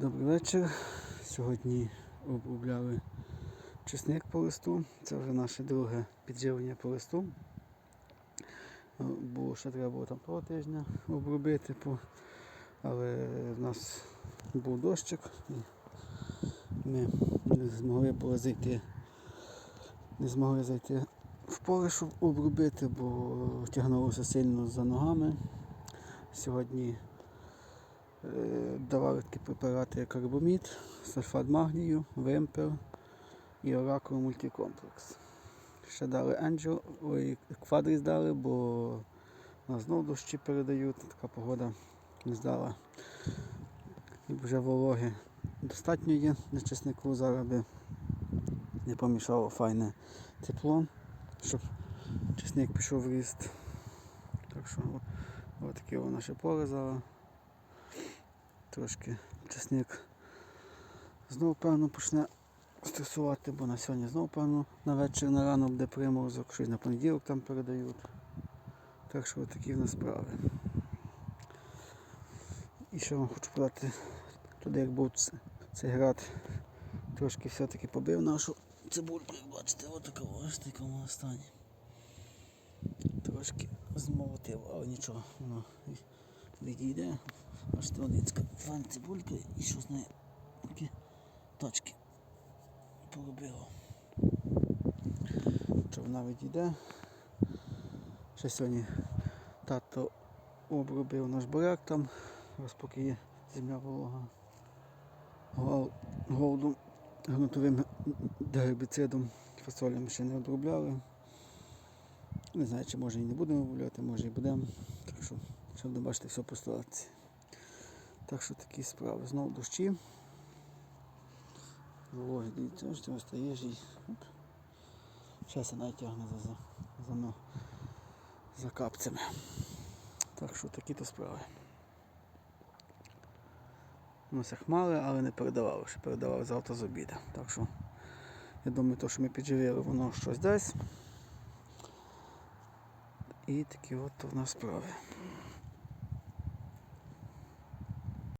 Добрий вечір. Сьогодні обробляли чесник по листу. Це вже наше друге підживлення по листу. Е, Було ще треба було там того тижня обробити, але в нас був дощик і ми не змогли було зайти. Не змогли зайти в поле, щоб обробити, бо тягнулося сильно за ногами. Сьогодні Давали такі препарати як карбомід, сульфат магнію, вимпел і оракул мультикомплекс. Ще дали Angel, ой, квадріс дали, бо нас знову дощі передають, така погода не здала. І вже вологи достатньо є на чеснику зараз би не помішало файне тепло, щоб чесник пішов в ріст. Так що ось таке воно поле зараз трошки чесник знову певно почне стресувати, бо на сьогодні знову певно на вечір на рано буде приморозок, щось на понеділок там передають. Так що такі в нас справи. І ще вам хочу подати, туди як був цей град, трошки все-таки побив нашу цибульку, як бачите, отака ось в такому стані. Трошки змолотив, але нічого, воно відійде. Аж троницька фан цибулька і що з нею такі точки поробило. Що вона відійде. Ще сьогодні тато обробив наш буряк там, ось поки є земля волога. Гол- Голдом, грунтовим гербіцидом фасолем ще не обробляли. Не знаю, чи може і не будемо обробляти, може і будемо. Так що, щоб не бачити все по ситуації. Так що такі справи. Знову дощі. Вологи, дивіться, ось стаєш і. Зараз навіть тягне за, за, за, но- за капцями. Так що такі то справи. Ну, це хмари, але не передавали, ще передавали завтра з обіду. Так що я думаю, то, що ми підживили, воно щось дасть. І такі от у нас справи.